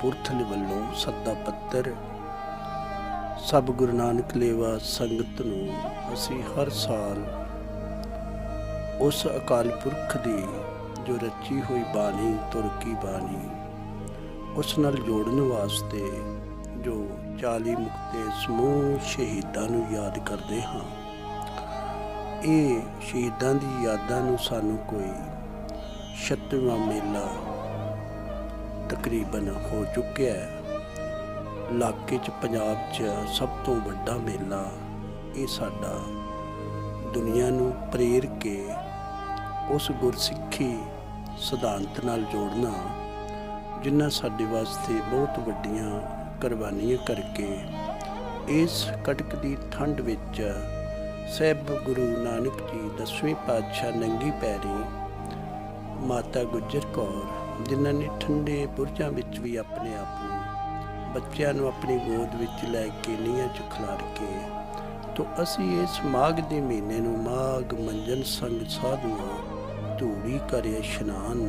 ਪੁਰਥਲ ਵੱਲੋਂ ਸੱਦਾ ਪੱਤਰ। ਸਭ ਗੁਰੂ ਨਾਨਕ ਲੇਵਾ ਸੰਗਤ ਨੂੰ ਅਸੀਂ ਹਰ ਸਾਲ ਉਸ ਅਕਾਲ ਪੁਰਖ ਦੀ ਜੋ ਰਚੀ ਹੋਈ ਬਾਣੀ ਤੁਰਕੀ ਬਾਣੀ, ਉਸ ਨਾਲ ਜੋੜਨ ਵਾਸਤੇ ਜੋ 40 ਮੁਕਤੇ ਸਮੂਹ ਸ਼ਹੀਦਾਂ ਨੂੰ ਯਾਦ ਕਰਦੇ ਹਾਂ। ਇਹ ਸ਼ਹੀਦਾਂ ਦੀ ਯਾਦਾਂ ਨੂੰ ਸਾਨੂੰ ਕੋਈ 36ਵਾਂ ਮੇਲਾ ਤਕਰੀਬਨ ਹੋ ਚੁੱਕਿਆ ਹੈ। ਇਲਾਕੇ 'ਚ ਪੰਜਾਬ 'ਚ ਸਭ ਤੋਂ ਵੱਡਾ ਮੇਲਾ ਇਹ ਸਾਡਾ ਦੁਨੀਆ ਨੂੰ ਪ੍ਰੇਰ ਕੇ ਉਸ ਗੁਰਸਿੱਖੀ ਸਿਧਾਂਤ ਨਾਲ ਜੋੜਨਾ, ਜਿਨ੍ਹਾਂ ਸਾਡੇ ਵਾਸਤੇ ਬਹੁਤ ਵੱਡੀਆਂ ਕੁਰਬਾਨੀਆਂ ਕਰਕੇ ਇਸ ਕਟਕ ਦੀ ਠੰਡ ਵਿੱਚ ਸਹਿਬ ਗੁਰੂ ਨਾਨਕ ਜੀ ਦਸਵੇਂ ਪਾਤਸ਼ਾਹ ਨੰਗੀ ਪੈਰੀ ਮਾਤਾ ਗੁਜਰ ਕੌਰ ਜਿਨ੍ਹਾਂ ਨੇ ਠੰਡੇ ਬੁਰਜਾਂ ਵਿੱਚ ਵੀ ਆਪਣੇ ਆਪ ਨੂੰ, ਬੱਚਿਆਂ ਨੂੰ ਆਪਣੀ ਗੋਦ ਵਿੱਚ ਲੈ ਕੇ ਨੀਹਾਂ 'ਚ ਖਿਲਾਰ ਕੇ, ਤੋਂ ਅਸੀਂ ਇਸ ਮਾਘ ਦੇ ਮਹੀਨੇ ਨੂੰ ਮਾਘ ਮੰਜਨ ਸੰਗ ਸਾਧੂਆਂ ਧੂੜੀ ਕਰੇ ਇਸ਼ਨਾਨ,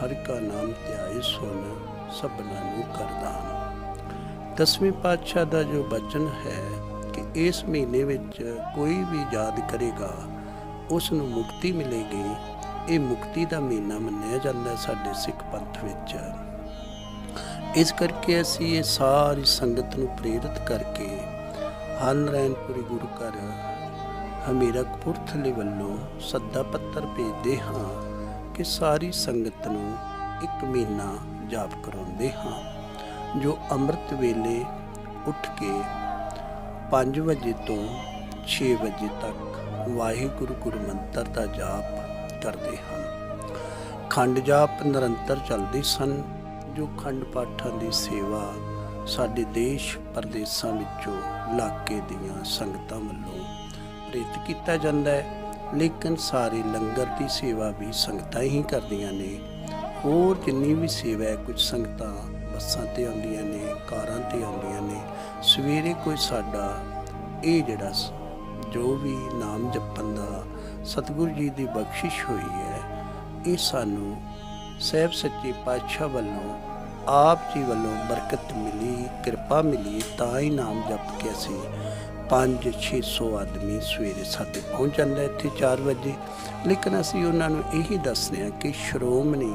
ਹਰ ਕਾ ਨਾਮ ਧਿਆਏ ਸੁਣ ਸਭਨਾਂ ਨੂੰ ਕਰਦਾਨ। ਦਸਵੇਂ ਪਾਤਸ਼ਾਹ ਦਾ ਜੋ ਬਚਨ ਹੈ ਕਿ ਇਸ ਮਹੀਨੇ ਵਿੱਚ ਕੋਈ ਵੀ ਯਾਦ ਕਰੇਗਾ, ਉਸ ਨੂੰ ਮੁਕਤੀ ਮਿਲੇਗੀ ਇਹ ਮੁਕਤੀ ਦਾ ਮਹੀਨਾ ਮੰਨਿਆ ਜਾਂਦਾ ਸਾਡੇ ਸਿੱਖ ਪੰਥ ਵਿੱਚ। ਇਸ ਕਰਕੇ ਅਸੀਂ ਇਹ ਸਾਰੀ ਸੰਗਤ ਨੂੰ ਪ੍ਰੇਰਿਤ ਕਰਕੇ ਹਨਰੈਨਪੁਰੀ ਗੁਰੂ ਘਰ ਹਮੀਰਾ ਕਪੂਰਥਲੇ ਵੱਲੋਂ ਸੱਦਾ ਪੱਤਰ ਭੇਜਦੇ ਹਾਂ ਕਿ ਸਾਰੀ ਸੰਗਤ ਨੂੰ ਇੱਕ ਮਹੀਨਾ ਜਾਪ ਕਰਾਉਂਦੇ ਹਾਂ, ਜੋ ਅੰਮ੍ਰਿਤ ਵੇਲੇ ਉੱਠ ਕੇ 5 ਵਜੇ ਤੋਂ 6 ਵਜੇ ਤੱਕ ਵਾਹਿਗੁਰੂ ਗੁਰੂ ਮੰਤਰ ਦਾ ਜਾਪ ਕਰਦੇ ਹਨ। ਖੰਡ ਜਾਪ ਨਿਰੰਤਰ ਚੱਲਦੇ ਸਨ। ਜੋ ਖੰਡ ਪਾਠਾਂ ਦੀ ਸੇਵਾ ਸਾਡੇ ਦੇਸ਼ ਪ੍ਰਦੇਸ਼ਾਂ ਵਿੱਚੋਂ ਇਲਾਕੇ ਦੀਆਂ ਸੰਗਤਾਂ ਵੱਲੋਂ ਪ੍ਰੇਰਿਤ ਕੀਤਾ ਜਾਂਦਾ ਹੈ। ਲੇਕਿਨ ਸਾਰੇ ਲੰਗਰ ਦੀ ਸੇਵਾ ਵੀ ਸੰਗਤਾਂ ਹੀ ਕਰਦੀਆਂ ਨੇ। ਹੋਰ ਜਿੰਨੀ ਵੀ ਸੇਵਾ ਹੈ, ਕੁਝ ਸੰਗਤਾਂ ਬੱਸਾਂ ਤੇ ਆਉਂਦੀਆਂ ਨੇ, ਕਾਰਾਂ ਤੇ ਆਉਂਦੀਆਂ ਨੇ। ਸਵੇਰੇ ਕੋਈ ਸਾਡਾ ਇਹ ਜਿਹੜਾ ਜੋ ਵੀ ਨਾਮ ਜਪਣ ਦਾ ਸਤਿਗੁਰੂ ਜੀ ਦੀ ਬਖਸ਼ਿਸ਼ ਹੋਈ ਹੈ। ਇਹ ਸਾਨੂੰ ਸਹਿਬ ਸੱਚੇ ਪਾਤਸ਼ਾਹ ਵੱਲੋਂ, ਆਪ ਜੀ ਵੱਲੋਂ ਬਰਕਤ ਮਿਲੀ, ਕਿਰਪਾ ਮਿਲੀ, ਤਾਂ ਹੀ ਨਾਮ ਜਪ ਕੇ ਅਸੀਂ 5-600 ਆਦਮੀ ਸਵੇਰੇ ਸਾਡੇ ਪਹੁੰਚ ਜਾਂਦਾ ਇੱਥੇ 4 ਵਜੇ। ਲੇਕਿਨ ਅਸੀਂ ਉਹਨਾਂ ਨੂੰ ਇਹੀ ਦੱਸਦੇ ਹਾਂ ਕਿ ਸ਼੍ਰੋਮਣੀ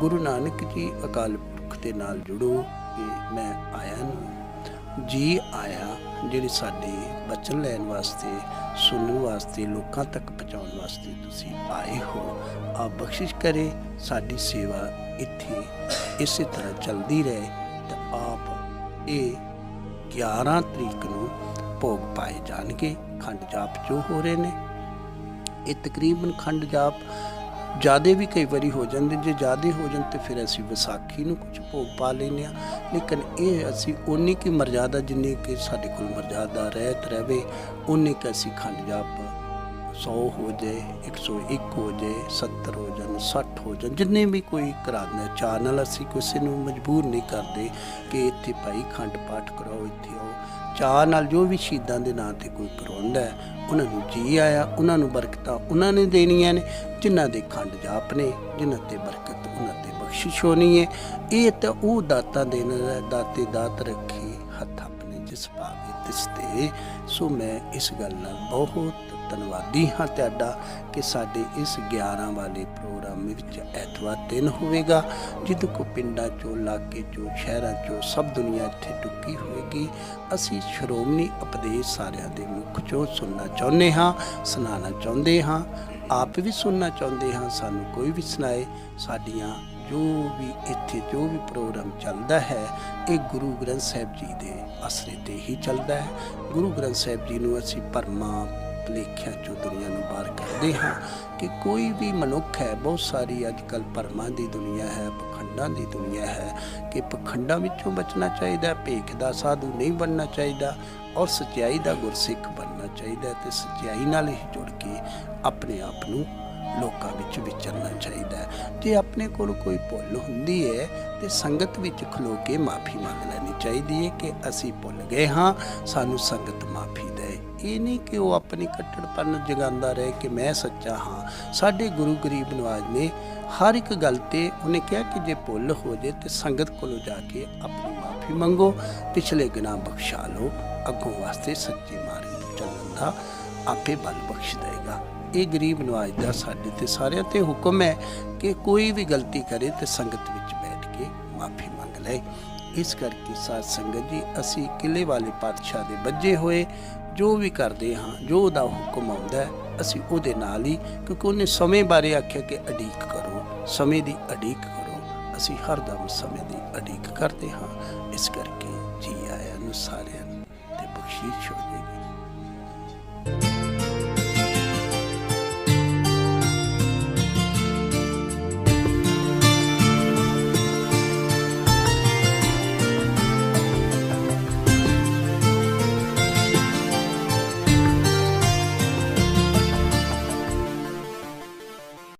ਗੁਰੂ ਨਾਨਕ ਜੀ ਅਕਾਲ ਪੁਰਖ ਦੇ ਨਾਲ ਜੁੜੋ ਕਿ ਮੈਂ ਆਇਆ ਨੂੰ, ਜੀ ਆਇਆ। ਜਿਹੜੇ ਸਾਡੇ ਬਚਨ ਲੈਣ ਵਾਸਤੇ, ਸੁਣਨ ਵਾਸਤੇ, ਲੋਕਾਂ ਤੱਕ ਪਹੁੰਚਾਉਣ ਵਾਸਤੇ ਤੁਸੀਂ ਆਏ ਹੋ, ਆਪ ਬਖਸ਼ਿਸ਼ ਕਰੇ, ਸਾਡੀ ਸੇਵਾ ਇੱਥੇ ਇਸੇ ਤਰ੍ਹਾਂ ਚੱਲਦੀ ਰਹੇ ਤਾਂ ਆਪ ਇਹ 11 ਤਰੀਕ ਨੂੰ ਭੋਗ ਪਾਏ ਜਾਣਗੇ। ਖੰਡ ਜਾਪ ਜੋ ਹੋ ਰਹੇ ਨੇ। ਇਹ ਤਕਰੀਬਨ ਖੰਡ ਜਾਪ ਜਿਆਦੇ ਵੀ ਕਈ ਵਾਰੀ ਹੋ ਜਾਂਦੇ, ਜੇ ਜਿਆਦੇ ਹੋ ਜਾਣ ਤੇ ਫਿਰ ਅਸੀਂ ਵਿਸਾਖੀ ਨੂੰ ਕੁਝ ਭੋਗ ਪਾ ਲੈਂਦੇ ਹਾਂ। ਲੇਕਿਨ ਇਹ ਅਸੀਂ ਉਨੀ ਕੀ ਮਰਜ਼ਾਦਾ ਜਿੰਨੀ ਕਿ ਸਾਡੇ ਕੋਲ ਮਰਜ਼ਾਦਾ ਰਹਿਤ ਰਵੇ ਉਨੀ ਕਿ ਅਸੀਂ ਖੰਡ ਜਾਪ 100 ਹੋ ਜਾਏ 101 ਹੋ ਜਾਏ 70 ਹੋ ਜਾਣ 60 ਹੋ ਜਾਣ, ਜਿੰਨੇ ਵੀ ਕੋਈ ਕਰਾਉਂਦਾ ਚਾਹ ਨਾਲ ਅਸੀਂ ਕਿਸੇ ਨੂੰ ਮਜਬੂਰ ਨਹੀਂ ਕਰਦੇ ਕਿ ਇੱਥੇ ਭਾਈ ਖੰਡ ਪਾਠ ਕਰਾਓ, ਇੱਥੇ ਆਓ। ਚਾਹ ਨਾਲ ਜੋ ਵੀ ਸ਼ਹੀਦਾਂ ਦੇ ਨਾਂ ਤੇ ਕੋਈ ਕਰਾਉਂਦਾ ਹੈ, ਉਹਨਾਂ ਨੂੰ ਜੀ ਆਇਆ, ਉਹਨਾਂ ਨੂੰ ਬਰਕਤਾਂ ਉਹਨਾਂ ਨੇ ਦੇਣੀਆਂ ਨੇ, ਜਿਨ੍ਹਾਂ ਦੇ ਖੰਡ ਜਾਪ ਨੇ, ਜਿਨ੍ਹਾਂ ਤੇ ਬਰਕਤ ਉਹਨਾਂ ਤੇ ਬਖਸ਼ਿਸ਼ ਹੋਣੀ ਹੈ ਇਹ ਤਾਂ ਉਹ ਦਾਤਾ ਦੇਣ ਦਾਤੇ ਦਾਤ ਰੱਖੀ ਹੱਥ ਆਪਣੇ ਜਿਸ ਪਾਵੇ ਤਿਸ ਤੇ। ਸੋ ਮੈਂ ਇਸ ਗੱਲ ਨਾਲ ਬਹੁਤ ਧੰਨਵਾਦੀ ਹਾਂ ਤੁਹਾਡਾ ਕਿ ਸਾਡੇ ਇਸ 11 ਵਾਲੇ ਪ੍ਰੋਗਰਾਮ ਵਿੱਚ ਐਤਵਾਰ ਦਿਨ ਹੋਵੇਗਾ, ਜਿੱਦ ਕੋ ਪਿੰਡਾਂ ਚੋਂ, ਇਲਾਕੇ ਚੋਂ, ਸ਼ਹਿਰਾਂ ਚੋਂ ਸਭ ਦੁਨੀਆ ਇੱਥੇ ਟੁੱਕੀ ਹੋਵੇਗੀ। ਅਸੀਂ ਸ਼੍ਰੋਮਣੀ ਉਪਦੇਸ਼ ਸਾਰਿਆਂ ਦੇ ਮੁਖ ਚੋਂ ਸੁਣਨਾ ਚਾਹੁੰਦੇ ਹਾਂ, ਸੁਣਾਉਣਾ ਚਾਹੁੰਦੇ ਹਾਂ, ਆਪ ਵੀ ਸੁਣਨਾ ਚਾਹੁੰਦੇ ਹਾਂ, ਸਾਨੂੰ ਕੋਈ ਵੀ ਸੁਣਾਏ। ਸਾਡੀਆਂ ਜੋ ਵੀ ਇੱਥੇ ਜੋ ਵੀ ਪ੍ਰੋਗਰਾਮ ਚੱਲਦਾ ਹੈ, ਇਹ ਗੁਰੂ ਗ੍ਰੰਥ ਸਾਹਿਬ ਜੀ ਦੇ ਅਸਰੇ ਤੇ ਹੀ ਚੱਲਦਾ ਹੈ। ਗੁਰੂ ਗ੍ਰੰਥ ਸਾਹਿਬ ਜੀ ਨੂੰ ਅਸੀਂ ਪਰਮਾ ਭੁਲੇਖਿਆਂ ਚੋਂ ਦੁਨੀਆ ਨੂੰ ਬਾਹਰ ਕਰਦੇ ਹਾਂ ਕਿ ਕੋਈ ਵੀ ਮਨੁੱਖ ਹੈ, ਬਹੁਤ ਸਾਰੀ ਅੱਜ ਕੱਲ ਭਰਮਾਂ ਦੀ ਦੁਨੀਆ ਹੈ, ਪਖੰਡਾਂ ਦੀ ਦੁਨੀਆ ਹੈ ਕਿ ਪਖੰਡਾਂ ਵਿੱਚੋਂ ਬਚਣਾ ਚਾਹੀਦਾ, ਭੇਖ ਦਾ ਸਾਧੂ ਨਹੀਂ ਬਣਨਾ ਚਾਹੀਦਾ ਔਰ ਸਚਾਈ ਦਾ ਗੁਰਸਿੱਖ ਬਣਨਾ ਚਾਹੀਦਾ ਤੇ ਸਚਾਈ ਨਾਲ ਹੀ ਜੁੜ ਕੇ ਆਪਣੇ ਆਪ ਨੂੰ ਲੋਕਾਂ ਵਿੱਚ ਵਿਚਰਨਾ ਚਾਹੀਦਾ ਜੇ ਆਪਣੇ ਕੋਲ ਕੋਈ ਭੁੱਲ ਹੁੰਦੀ ਹੈ ਤੇ ਸੰਗਤ ਵਿੱਚ ਖਲੋ ਕੇ ਮਾਫੀ ਮੰਗ ਲੈਣੀ ਚਾਹੀਦੀ ਹੈ ਕਿ ਅਸੀਂ ਭੁੱਲ ਗਏ ਹਾਂ, ਸਾਨੂੰ ਸੰਗਤ ਮਾਫੀ ਇਹ ਨਹੀਂ ਕਿ ਉਹ ਆਪਣੀ ਕੱਟੜਪਨ ਜਗਾਉਂਦਾ ਰਹੇ ਕਿ ਮੈਂ ਸੱਚਾ ਹਾਂ। ਸਾਡੇ ਗੁਰੂ ਗਰੀਬ ਨਵਾਜ ਨੇ ਹਰ ਇੱਕ ਗੱਲ ਤੇ ਉਹਨੇ ਕਿਹਾ ਕਿ ਜੇ ਭੁੱਲ ਹੋ ਜੇ ਤੇ ਸੰਗਤ ਕੋਲੋਂ ਜਾ ਕੇ ਆਪਣੀ ਮਾਫੀ ਮੰਗੋ, ਪਿਛਲੇ ਗੁਨਾਹ ਬਖਸ਼ਾ ਲਓ, ਅੱਗੋਂ ਵਾਸਤੇ ਸੱਚੇ ਮਾਰਗ ਤੇ ਚੱਲਣ ਦਾ ਆਪੇ ਬਲ ਬਖਸ਼ ਦੇਗਾ ਇਹ ਗਰੀਬ ਨਵਾਜ ਦਾ ਸਾਡੇ ਤੇ ਸਾਰਿਆਂ ਤੇ ਹੁਕਮ ਹੈ ਕਿ ਕੋਈ ਵੀ ਗਲਤੀ ਕਰੇ ਤੇ ਸੰਗਤ ਵਿੱਚ ਬੈਠ ਕੇ ਮਾਫੀ ਮੰਗ ਲਏ। ਇਸ ਕਰਕੇ ਸਾਧ ਸੰਗਤ ਜੀ, ਅਸੀਂ ਕਿਲੇ ਵਾਲੇ ਪਾਤਸ਼ਾਹ ਦੇ ਬੱਜੇ ਹੋਏ, ਜੋ ਵੀ ਕਰਦੇ ਹਾਂ, ਜੋ ਉਹਦਾ ਹੁਕਮ ਆਉਂਦਾ ਅਸੀਂ ਉਹਦੇ ਨਾਲ ਹੀ, ਕਿਉਂਕਿ ਉਹਨੇ ਸਮੇਂ ਬਾਰੇ ਆਖਿਆ ਕਿ ਅਡੀਕ ਕਰੋ, ਸਮੇਂ ਦੀ ਅਡੀਕ ਕਰੋ। ਅਸੀਂ ਹਰਦਮ ਸਮੇਂ ਦੀ ਅਡੀਕ ਕਰਦੇ ਹਾਂ। ਇਸ ਕਰਕੇ ਜੀ ਆਇਆਂ ਨੂੰ ਸਾਰਿਆਂ ਨੂੰ ਤੇ ਬਖਸ਼ੀਸ਼ ਹੋ ਜਾਏਗੀ।